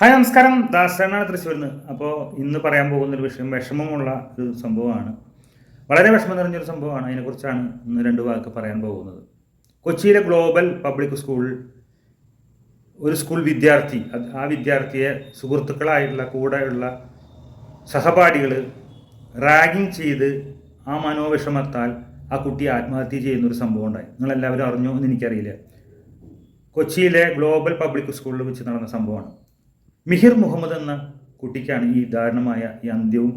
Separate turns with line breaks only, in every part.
Hi നമസ്കാരം. ദാസനാണ് തൃശ്ശൂരിൽ നിന്ന് അപ്പോൾ ഇന്ന് പറയാൻ പോകുന്ന ഒരു വിഷയം വിഷമമുള്ള ഒരു സംഭവമാണ്. വളരെ വിഷമം നിറഞ്ഞൊരു സംഭവമാണ്. അതിനെക്കുറിച്ചാണ് ഇന്ന് രണ്ട് വാക്ക് പറയാൻ പോകുന്നത്. കൊച്ചിയിലെ ഗ്ലോബൽ പബ്ലിക് സ്കൂൾ ഒരു സ്കൂൾ വിദ്യാർത്ഥി ആ വിദ്യാർത്ഥിയെ സുഹൃത്തുക്കളായിട്ടുള്ള കൂടെയുള്ള സഹപാഠികൾ റാഗിങ് ചെയ്ത് ആ മനോവിഷമത്താൽ ആ കുട്ടി ആത്മഹത്യ ചെയ്യുന്നൊരു സംഭവം ഉണ്ടായി നിങ്ങളെല്ലാവരും അറിഞ്ഞോ എന്ന് എനിക്കറിയില്ല. കൊച്ചിയിലെ ഗ്ലോബൽ പബ്ലിക് സ്കൂളിൽ വെച്ച് നടന്ന സംഭവമാണ്. മിഹിർ മുഹമ്മദ് എന്ന കുട്ടിക്കാണ് ഈ ദാരുണമായ ഈ അന്ത്യവും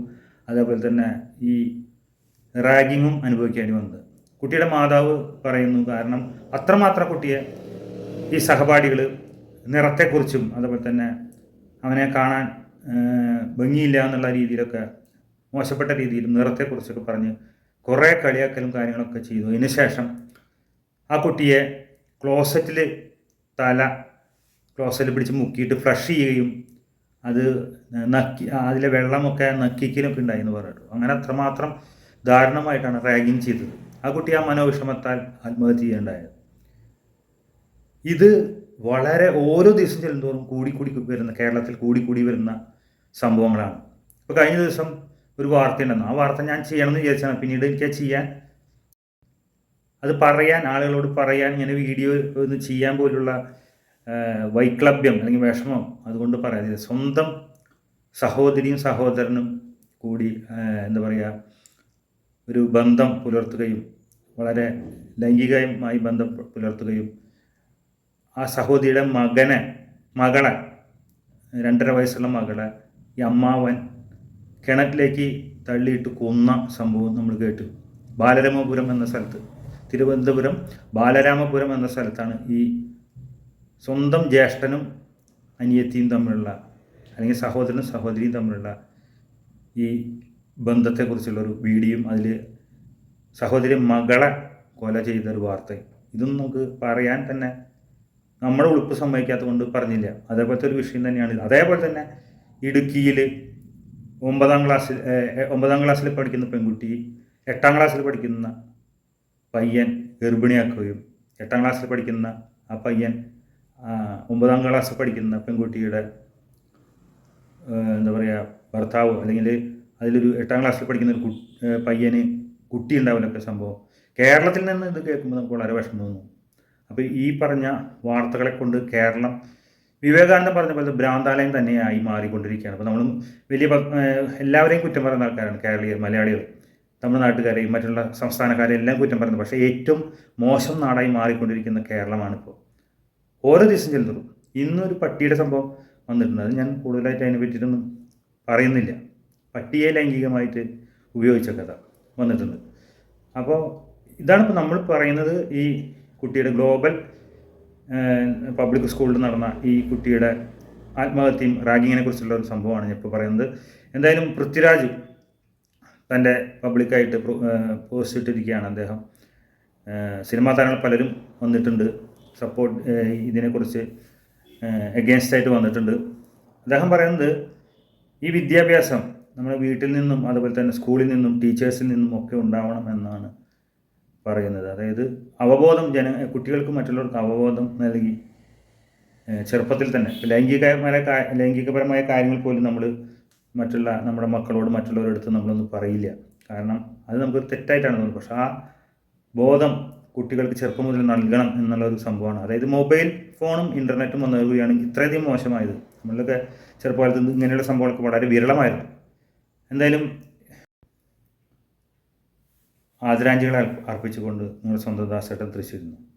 അതേപോലെ തന്നെ ഈ റാഗിങ്ങും അനുഭവിക്കേണ്ടി വന്നത്. കുട്ടിയുടെ മാതാവ് പറയുന്നു കാരണം അത്രമാത്രം കുട്ടിയെ ഈ സഹപാഠികൾ നിറത്തെക്കുറിച്ചും അതേപോലെ തന്നെ അവനെ കാണാൻ ഭംഗിയില്ല എന്നുള്ള രീതിയിലൊക്കെ മോശപ്പെട്ട രീതിയിൽ നിറത്തെക്കുറിച്ചൊക്കെ പറഞ്ഞ് കുറേ കളിയാക്കലും കാര്യങ്ങളൊക്കെ ചെയ്തു. അതിനുശേഷം ആ കുട്ടിയെ ക്ലോസറ്റിൽ തല ക്ലോസറ്റിൽ പിടിച്ച് മുക്കിയിട്ട് ഫ്രഷ് ചെയ്യുകയും അത് നക്കി അതിലെ വെള്ളമൊക്കെ നക്കിക്കലൊക്കെ ഉണ്ടായി എന്ന് പറഞ്ഞിട്ടു. അങ്ങനെ അത്രമാത്രം ദാരുണമായിട്ടാണ് റാഗിങ് ചെയ്തത്. ആ കുട്ടി ആ മനോവിഷമത്താൽ ആത്മഹത്യ ചെയ്യേണ്ടായത്. ഇത് വളരെ ഓരോ ദിവസം ചെല്ലുന്തോറും കൂടിക്കൂടി കൂടി വരുന്ന കേരളത്തിൽ കൂടിക്കൂടി കൂടി വരുന്ന സംഭവങ്ങളാണ്. ഇപ്പോൾ കഴിഞ്ഞ ദിവസം ഒരു വാർത്ത ഉണ്ടെന്ന്? ആ വാർത്ത ഞാൻ ചെയ്യണമെന്ന് വിചാരിച്ചാണ്. പിന്നീട് എനിക്ക് ചെയ്യാൻ അത് പറയാൻ ആളുകളോട് പറയാൻ ഇങ്ങനെ വീഡിയോ ഒന്ന് ചെയ്യാൻ പോലുള്ള വൈക്ലഭ്യം അല്ലെങ്കിൽ വിഷമം അതുകൊണ്ട് പറയാതില്ല സ്വന്തം സഹോദരിയും സഹോദരനും കൂടി എന്താ പറയുക ഒരു ബന്ധം പുലർത്തുകയും വളരെ ലൈംഗികമായി ബന്ധം പുലർത്തുകയും ആ സഹോദരിയുടെ മകനെ മകളെ രണ്ടര വയസ്സുള്ള മകളെ ഈ അമ്മാവൻ കിണറ്റിലേക്ക് തള്ളിയിട്ട് കൊന്ന സംഭവം നമ്മൾ കേട്ടു. ബാലരാമപുരം എന്ന സ്ഥലത്ത് തിരുവനന്തപുരം ബാലരാമപുരം എന്ന സ്ഥലത്താണ് ഈ സ്വന്തം ജ്യേഷ്ഠനും അനിയത്തിയും തമ്മിലുള്ള അല്ലെങ്കിൽ സഹോദരനും സഹോദരിയും തമ്മിലുള്ള ഈ ബന്ധത്തെക്കുറിച്ചുള്ള ഒരു വീഡിയോയും അതിൽ സഹോദരി മകളെ കൊല ചെയ്തൊരു വാർത്തയും. ഇതൊന്നും നമുക്ക് പറയാൻ തന്നെ നമ്മുടെ ഉളുപ്പ് സമ്മതിക്കാത്തത് കൊണ്ട് പറഞ്ഞില്ല. അതേപോലത്തെ ഒരു വിഷയം തന്നെയാണ് അതേപോലെ തന്നെ ഇടുക്കിയിൽ ഒമ്പതാം ക്ലാസ്സിൽ ഒമ്പതാം ക്ലാസ്സിൽ പഠിക്കുന്ന പെൺകുട്ടി എട്ടാം ക്ലാസ്സിൽ പഠിക്കുന്ന പയ്യൻ ഗർഭിണിയാക്കുകയും എട്ടാം ക്ലാസ്സിൽ പഠിക്കുന്ന ആ പയ്യൻ ഒമ്പതാം ക്ലാസ് പഠിക്കുന്ന പെൺകുട്ടിയുടെ എന്താ പറയുക ഭർത്താവ് അല്ലെങ്കിൽ അതിലൊരു എട്ടാം ക്ലാസ്സിൽ പഠിക്കുന്ന ഒരു പയ്യന് കുട്ടി ഉണ്ടാവില്ലൊക്കെ സംഭവം. കേരളത്തിൽ നിന്ന് ഇത് കേൾക്കുമ്പോൾ നമുക്ക് വളരെ വിഷമം തോന്നും. അപ്പോൾ ഈ പറഞ്ഞ വാർത്തകളെ കൊണ്ട് കേരളം വിവേകാനന്ദൻ പറഞ്ഞ പോലെ ഭ്രാന്താലയം തന്നെയായി മാറിക്കൊണ്ടിരിക്കുകയാണ്. അപ്പോൾ നമ്മളും വലിയ എല്ലാവരെയും കുറ്റം പറയുന്ന ആൾക്കാരാണ് കേരളീയർ മലയാളികൾ തമിഴ്നാട്ടുകാരെയും മറ്റുള്ള സംസ്ഥാനക്കാരെയും എല്ലാം കുറ്റം പറയുന്നത്. പക്ഷേ ഏറ്റവും മോശം നാടായി മാറിക്കൊണ്ടിരിക്കുന്ന കേരളമാണിപ്പോൾ ഓരോ ദിവസം ചെല്ലുന്നതും ഇന്നൊരു പട്ടിയുടെ സംഭവം വന്നിട്ടുണ്ട്. അത് ഞാൻ കൂടുതലായിട്ട് അതിനെ പറ്റിയിട്ടൊന്നും പറയുന്നില്ല. പട്ടിയെ ലൈംഗികമായിട്ട് ഉപയോഗിച്ച കഥ വന്നിട്ടുണ്ട്. അപ്പോൾ ഇതാണ് ഇപ്പോൾ നമ്മൾ പറയുന്നത് ഈ കുട്ടിയുടെ ഗ്ലോബൽ പബ്ലിക് സ്കൂളിൽ നടന്ന ഈ കുട്ടിയുടെ ആത്മഹത്യയും റാഗിങ്ങിനെ കുറിച്ചുള്ള ഒരു സംഭവമാണ് ഞാൻ ഇപ്പോൾ പറയുന്നത്. എന്തായാലും പൃഥ്വിരാജ് തന്റെ പബ്ലിക്കായിട്ട് പോസ്റ്റ് ഇട്ടിരിക്കുകയാണ് അദ്ദേഹം. സിനിമാ താരങ്ങൾ പലരും വന്നിട്ടുണ്ട്. സപ്പോർട്ട് ഇതിനെക്കുറിച്ച് എഗെയിൻസ്റ്റ് ആയിട്ട് വന്നിട്ടുണ്ട്. അദ്ദേഹം പറയുന്നത് ഈ വിദ്യാഭ്യാസം നമ്മുടെ വീട്ടിൽ നിന്നും അതുപോലെ തന്നെ സ്കൂളിൽ നിന്നും ടീച്ചേഴ്സിൽ നിന്നും ഒക്കെ ഉണ്ടാവണം എന്നാണ് പറയുന്നത്. അതായത് അവബോധം ജന കുട്ടികൾക്ക് മറ്റുള്ളവർക്ക് അവബോധം നൽകി ചെറുപ്പത്തിൽ തന്നെ. ലൈംഗികമായ ലൈംഗികപരമായ കാര്യങ്ങൾ പോലും നമ്മൾ മറ്റുള്ള നമ്മുടെ മക്കളോട് മറ്റുള്ളവരുടെ അടുത്ത് നമ്മളൊന്നും പറയില്ല. കാരണം അത് നമുക്ക് തെറ്റായിട്ടാണ് തോന്നുന്നത്. പക്ഷേ ആ ബോധം കുട്ടികൾക്ക് ചെറുപ്പം മുതൽ നൽകണം എന്നുള്ള ഒരു സംഭവമാണ്. അതായത് മൊബൈൽ ഫോണും ഇന്റർനെറ്റും വന്നതുകയാണ് ഇത്രയധികം മോശമായത്. നമ്മളൊക്കെ ചെറുപ്പകാലത്ത് ഇങ്ങനെയുള്ള സംഭവങ്ങളൊക്കെ വളരെ വിരളമായിരുന്നു. എന്തായാലും ആദരാഞ്ജലികൾ അർപ്പിച്ചുകൊണ്ട് നിങ്ങൾ സ്വന്തം ദാസേട്ടൻ തൃശ്ശൂരിൽ